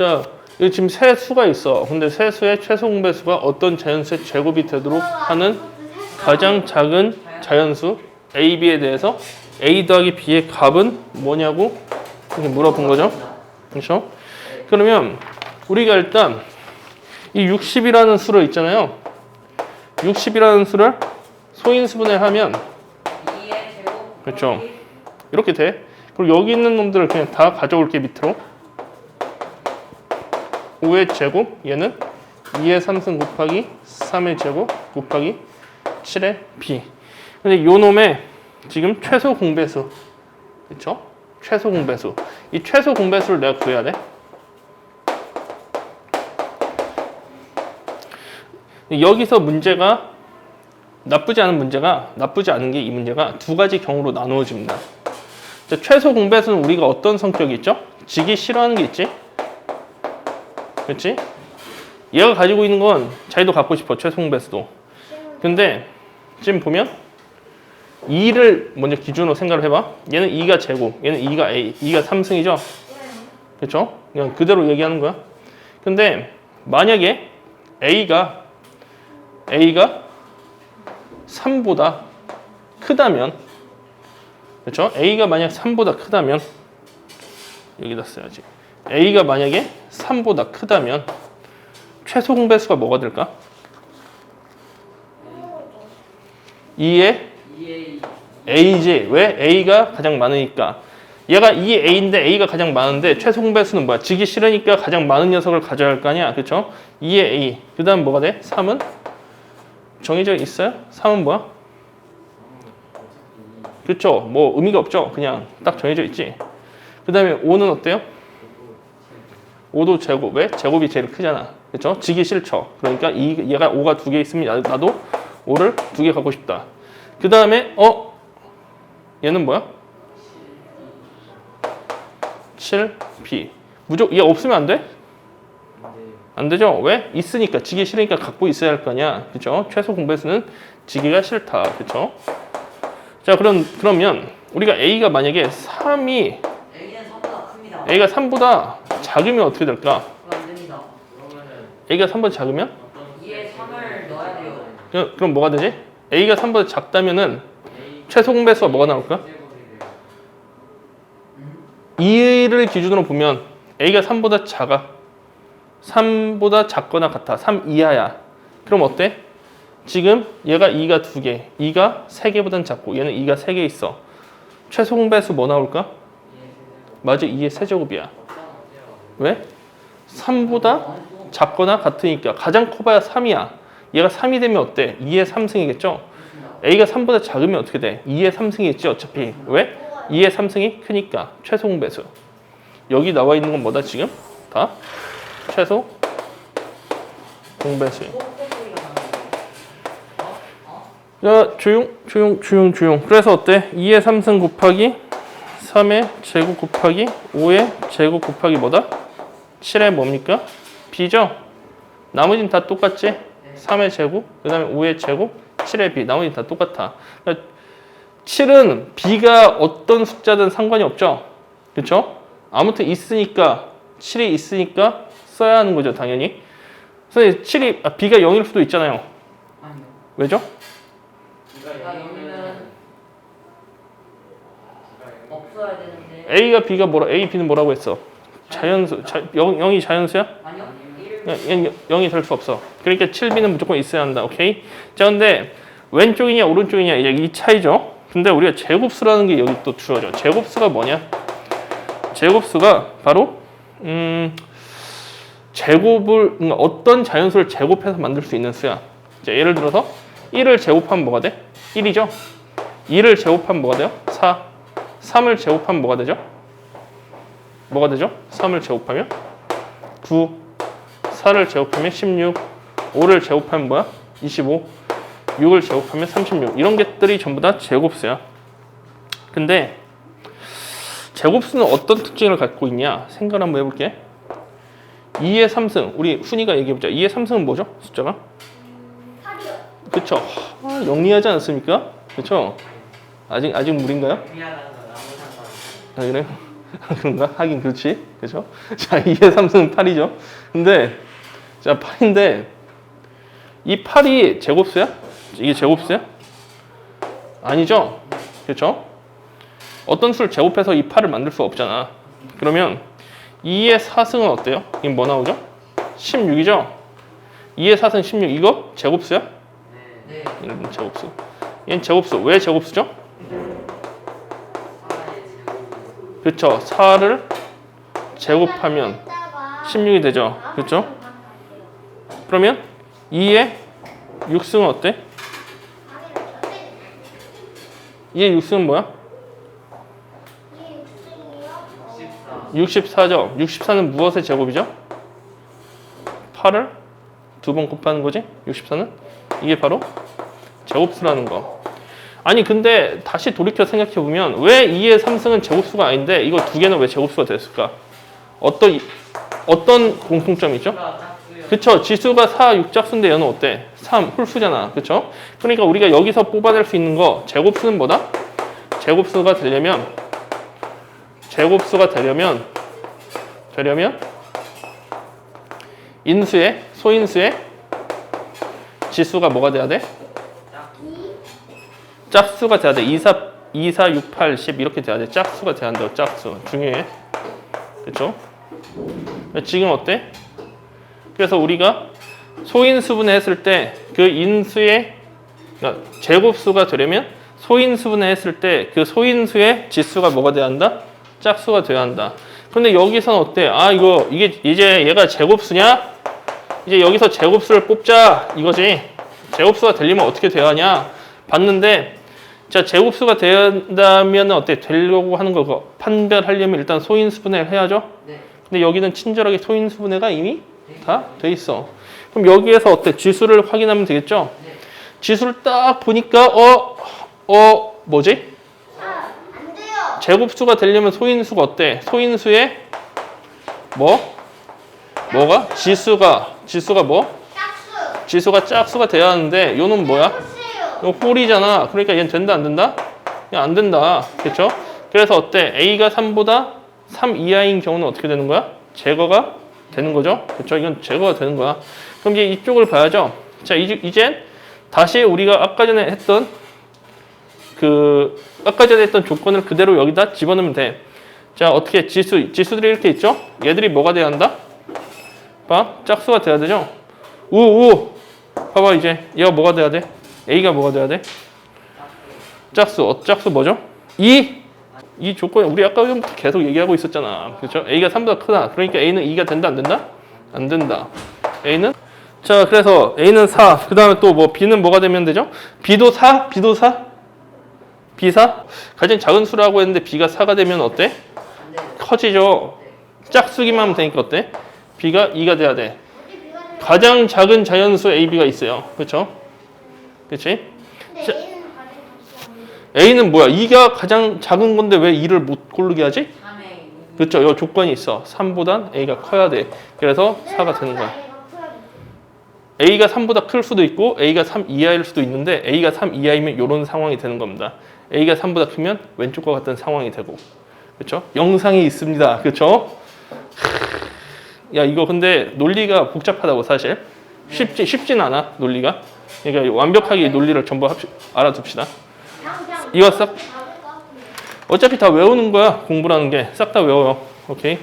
자, 여기 지금 세 수가 있어. 근데 세 수의 최소 공배수가 어떤 자연수의 제곱이 되도록 하는 가장 작은 자연수 a, b에 대해서 a 더하기 b의 값은 뭐냐고 이렇게 물어본 거죠. 그렇죠? 그러면 우리가 일단 이 60이라는 수를 있잖아요. 60이라는 수를 소인수분해 하면 2의 제곱 그렇죠. 이렇게 돼. 그리고 여기 있는 놈들을 그냥 다 가져올게 밑으로. 5의 제곱 얘는 2의 3승 곱하기 3의 제곱 곱하기 7의 b. 근데 요 놈의 지금 최소 공배수. 그렇죠? 최소 공배수. 이 최소 공배수를 내가 구해야 돼. 여기서 문제가 나쁘지 않은 문제가 나쁘지 않은 게 이 문제가 두 가지 경우로 나누어집니다. 자, 최소 공배수는 우리가 어떤 성격이 있죠? 지기 싫어하는 게 있지. 그렇지? 얘가 가지고 있는 건 자기도 갖고 싶어 최소 공배수도. 근데 지금 보면 2를 먼저 기준으로 생각을 해봐. 얘는 2가 제곱, 얘는 2가 a, 2가 3승이죠. 그렇죠? 그냥 그대로 얘기하는 거야. 근데 만약에 a가 a가 3보다 크다면 그렇죠? a가 만약 3보다 크다면 여기다 써야지. A가 만약에 3보다 크다면 최소 공배수가 뭐가 될까? 2의 2의 a지. 왜? a가 가장 많으니까. 얘가 2a인데 a가 가장 많은데 최소 공배수는 뭐야? 지기 싫으니까 가장 많은 녀석을 가져야 할 거 아니야. 그렇죠? 2의 a. 그 다음 뭐가 돼? 3은 정해져 있어요? 3은 뭐야? 그렇죠. 뭐 의미가 없죠. 그냥 딱 정해져 있지. 그 다음에 5는 어때요? 5도 제곱. 왜? 제곱이 제일 크잖아. 그렇죠? 지기 싫죠. 그러니까 이 얘가 5가 두 개 있으면 나도 5를 두 개 갖고 싶다. 그 다음에 어 얘는 뭐야? 7b. 무조건 얘 없으면 안 돼? 안 되죠? 왜? 있으니까 지기 싫으니까 갖고 있어야 할거 아니야. 그렇죠? 최소 공배수는 지기가 싫다. 그렇죠? 자, 그럼 그러면 우리가 a가 만약에 3이 A는 3보다 큽니다. a가 3보다 작으면 어떻게 될까? 안 됩니다. a가 3보다 작으면 2의 3을 넣어야 돼요. 그럼, 그럼 뭐가 되지? a가 3보다 작다면은 최소 공배수가 뭐가 나올까? 2를 기준으로 보면 a가 3보다 작아. 3보다 작거나 같아. 3 이하야. 그럼 어때? 지금 얘가 2가 2개, 2가 3개보단 작고 얘는 2가 3개 있어. 최소 공배수 뭐 나올까? 맞아, 2의 세제곱이야. 왜? 3보다 작거나 같으니까 가장 커봐야 3이야. 얘가 3이 되면 어때? 2의 3승이겠죠? a가 3보다 작으면 어떻게 돼? 2의 3승이겠지 어차피. 왜? 2의 3승이 크니까 최소 공배수. 여기 나와 있는 건 뭐다 지금? 다 최소 공배수. 자 조용 조용 조용 조용. 그래서 어때? 2의 3승 곱하기 3의 제곱 곱하기 5의 제곱 곱하기 뭐다? 7의 뭡니까? b죠? 나머지는 다 똑같지? 3의 제곱, 그 다음에 5의 제곱, 7의 b. 나머지는 다 똑같아. 그러니까 7은 b가 어떤 숫자든 상관이 없죠? 그렇죠? 아무튼 있으니까 7이 있으니까 써야 하는 거죠, 당연히. 선생님, 7이 아, b가 0일 수도 있잖아요. 왜죠? B가 0이면 없어야 되는데. a가 b가 뭐라 a, b는 뭐라고 했어? 자연수, 자, 0, 0이 자연수야? 아니요. 1. 0, 0이 될 수 없어. 그러니까 7b는 무조건 있어야 한다. 오케이? 자, 근데 왼쪽이냐 오른쪽이냐 이제 이 차이죠. 근데 우리가 제곱수라는 게 여기 또 주어져. 제곱수가 뭐냐? 제곱수가 바로 음 제곱을 그러니까 어떤 자연수를 제곱해서 만들 수 있는 수야. 자, 예를 들어서 1을 제곱하면 뭐가 돼? 1이죠. 2를 제곱하면 뭐가 돼요? 4. 3을 제곱하면 뭐가 되죠? 뭐가 되죠? 3을 제곱하면 9. 4를 제곱하면 16, 5를 제곱하면 뭐야? 25, 6을 제곱하면 36. 이런 것들이 전부 다 제곱수야. 근데 제곱수는 어떤 특징을 갖고 있냐? 생각 한번 해볼게. 2의 3승. 우리 훈이가 얘기해보자. 2의 3승은 뭐죠? 숫자가? 그쵸. 아, 영리하지 않습니까? 그쵸. 아직, 아직 무리인가요? 아, 그래요? 그런가? 하긴 그렇지. 그죠? 자, 2의 3승은 8이죠. 근데, 자, 8인데, 이 8이 제곱수야? 이게 제곱수야? 아니죠? 그렇죠? 어떤 수를 제곱해서 이 8을 만들 수 없잖아. 그러면 2의 4승은 어때요? 이게 뭐 나오죠? 16이죠? 2의 4승 16 이거 제곱수야? 네. 이런 제곱수. 얘는 제곱수. 왜 제곱수죠? 그렇죠. 4를 제곱하면 16이 되죠. 그렇죠? 그러면 2의 6승은 어때? 2의 6승은 뭐야? 64죠. 64는 무엇의 제곱이죠? 8을 두 번 곱하는 거지? 64는? 이게 바로 제곱수라는 거. 아니 근데 다시 돌이켜 생각해 보면 왜 2의 3승은 제곱수가 아닌데 이거 두 개는 왜 제곱수가 됐을까? 어떤 어떤 공통점이 있죠? 그쵸 지수가 4, 6작수인데 얘는 어때? 3 홀수잖아 그쵸? 그러니까 우리가 여기서 뽑아낼 수 있는 거 제곱수는 뭐다? 제곱수가 되려면 제곱수가 되려면 되려면 인수의 소인수의 지수가 뭐가 돼야 돼? 짝수가 돼야 돼. 2, 4, 2, 4, 6, 8, 10 이렇게 돼야 돼. 짝수가 돼야 돼요. 짝수. 중요해. 그렇죠? 지금 어때? 그래서 우리가 소인수분해 했을 때 그 인수의 그러니까 제곱수가 되려면 소인수분해 했을 때 그 소인수의 지수가 뭐가 돼야 한다? 짝수가 돼야 한다. 근데 여기서는 어때? 아 이거 이게 이제 얘가 제곱수냐? 이제 여기서 제곱수를 뽑자 이거지. 제곱수가 되려면 어떻게 돼야 하냐? 봤는데 자 제곱수가 된다면 어때? 되려고 하는 거 판별하려면 일단 소인수 분해를 해야죠. 네. 근데 여기는 친절하게 소인수 분해가 이미 다돼 있어. 그럼 여기에서 어때? 지수를 확인하면 되겠죠? 네. 지수를 딱 보니까 어, 어, 뭐지? 안 돼요. 제곱수가 되려면 소인수가 어때? 소인수의 뭐? 뭐가? 지수가 지수가 뭐? 짝수. 지수가 짝수가 돼야 하는데 요는 뭐야? 이거 홀이잖아. 그러니까 얘는 된다 안 된다? 안 된다. 그렇죠? 그래서 어때? A가 3보다 3 이하인 경우는 어떻게 되는 거야? 제거가 되는 거죠. 그렇죠? 이건 제거가 되는 거야. 그럼 이제 이쪽을 봐야죠. 자, 이제 다시 우리가 아까 전에 했던 그 아까 전에 했던 조건을 그대로 여기다 집어넣으면 돼. 자, 어떻게 지수 지수들이 이렇게 있죠? 얘들이 뭐가 돼야 한다? 봐. 짝수가 돼야 되죠? 우 우. 봐봐 이제 얘가 뭐가 돼야 돼? A가 뭐가 돼야 돼? 짝수. 어, 짝수 뭐죠? 2. 이 조건 우리 아까 계속 얘기하고 있었잖아. 그렇죠? A가 3보다 크다. 그러니까 A는 2가 된다 안 된다? 안 된다. A는 자, 그래서 A는 4. 그다음에 또 뭐 B는 뭐가 되면 되죠? B도 4? B도 4? B 4? 가장 작은 수라고 했는데 B가 4가 되면 어때? 커지죠. 짝수기만 하면 되니까 어때? B가 2가 돼야 돼. 가장 작은 자연수 AB가 있어요. 그렇죠? 그렇지? A는 뭐야? 2가 가장 작은 건데 왜 2를 못 고르게 하지? 3에 그렇죠. 이 조건이 있어. 3보단 A가 커야 돼. 그래서 4가 되는 거야. A가 3보다 클 수도 있고 A가 3 이하일 수도 있는데 A가 3 이하이면 이런 상황이 되는 겁니다. A가 3보다 크면 왼쪽과 같은 상황이 되고 그렇죠? 영상이 있습니다. 그렇죠? 야 이거 근데 논리가 복잡하다고 사실 쉽지 쉽진 않아 논리가. 그러니까 완벽하게 이 논리를 전부 합시, 알아둡시다. 이거 싹- 어차피 다 외우는 거야 공부라는 게 싹 다 외워요. 오케이.